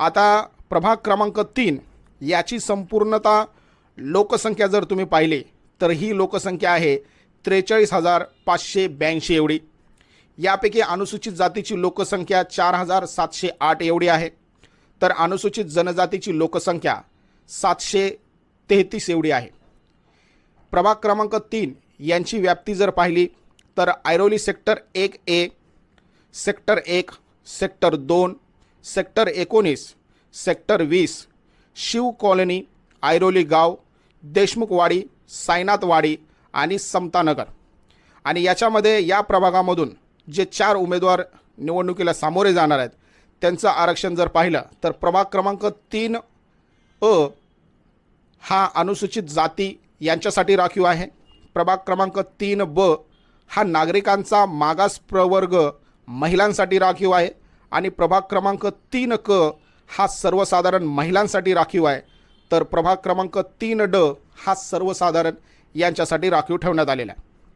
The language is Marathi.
आता प्रभाग क्रमांक तीन याची संपूर्णता लोकसंख्या जर तुम्ही पाहिली तर ही लोकसंख्या आहे त्रेचाळीस हजार पाचशे ब्याऐंशी एवढी. यापैकी अनुसूचित जातीची लोकसंख्या चार हजार सातशे आठ एवढी आहे. तर अनुसूचित जनजातीची लोकसंख्या सातशे तेहतीस एवढी आहे. प्रभाग क्रमांक तीन यांची व्याप्ती जर पाहिली तर ऐरोली सेक्टर एक ए सेक्टर एक सेक्टर दोन सेक्टर एकोणीस सेक्टर वीस शिव कॉलनी आयरोली गाव देशमुखवाडी सायनाथवाडी आणि समतानगर. आणि याच्यामध्ये या प्रभागामधून जे चार उमेदवार निवडणुकीला सामोरे जाणार आहेत त्यांचं आरक्षण जर पाहिलं तर प्रभाग क्रमांक तीन अ हा अनुसूचित जाती यांच्यासाठी राखीव आहे. प्रभाग क्रमांक तीन ब हा नागरिकांचा मागास प्रवर्ग महिलांसाठी राखीव आहे. आणि प्रभाग क्रमांक तीन क हा सर्वसाधारण महिलांसाठी राखीव आहे. तर प्रभाग क्रमांक तीन ड हा सर्वसाधारण यांच्यासाठी राखीव ठेवण्यात आलेला आहे.